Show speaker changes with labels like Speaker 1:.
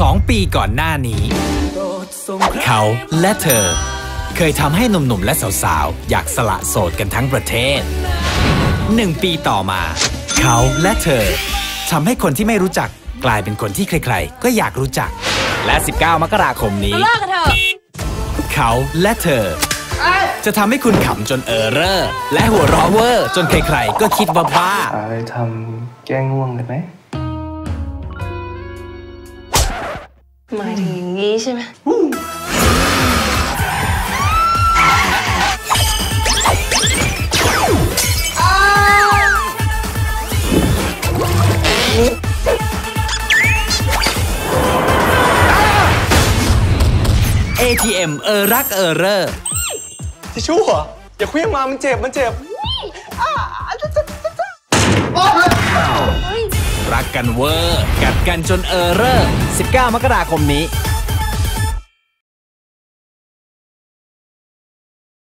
Speaker 1: สองปีก่อนหน้านี้ เขาและเธอ เคยทำให้หนุ่มๆและสาวๆ อยากสละโสดกันทั้งประเทศหนึ่งปีต่อมา เขาและเธอทำให้คนที่ไม่รู้จักกลายเป็นคนที่ใครๆ ก็อยากรู้จัก และ 19 มกราคมนี้
Speaker 2: เลิกกันเถอะ
Speaker 1: เขาและเธอ จะทำให้คุณขำจนเออเรอร์และหัวเราะเวอร์จนใครๆก็คิดว่าบ้า
Speaker 3: หาอะไรทำแก้ง่วงได้ไหม
Speaker 2: หมายถึงอย่างนี้ใช่ไหม
Speaker 1: ATM เออรักเออเรอร์
Speaker 3: ทิชชู่เหรออย่าเคลี้ยงมามันเจ็บมันเจ็บ
Speaker 1: รักกันเวอร์ กัดกันจนเออเรอร์19 มกราคมนี้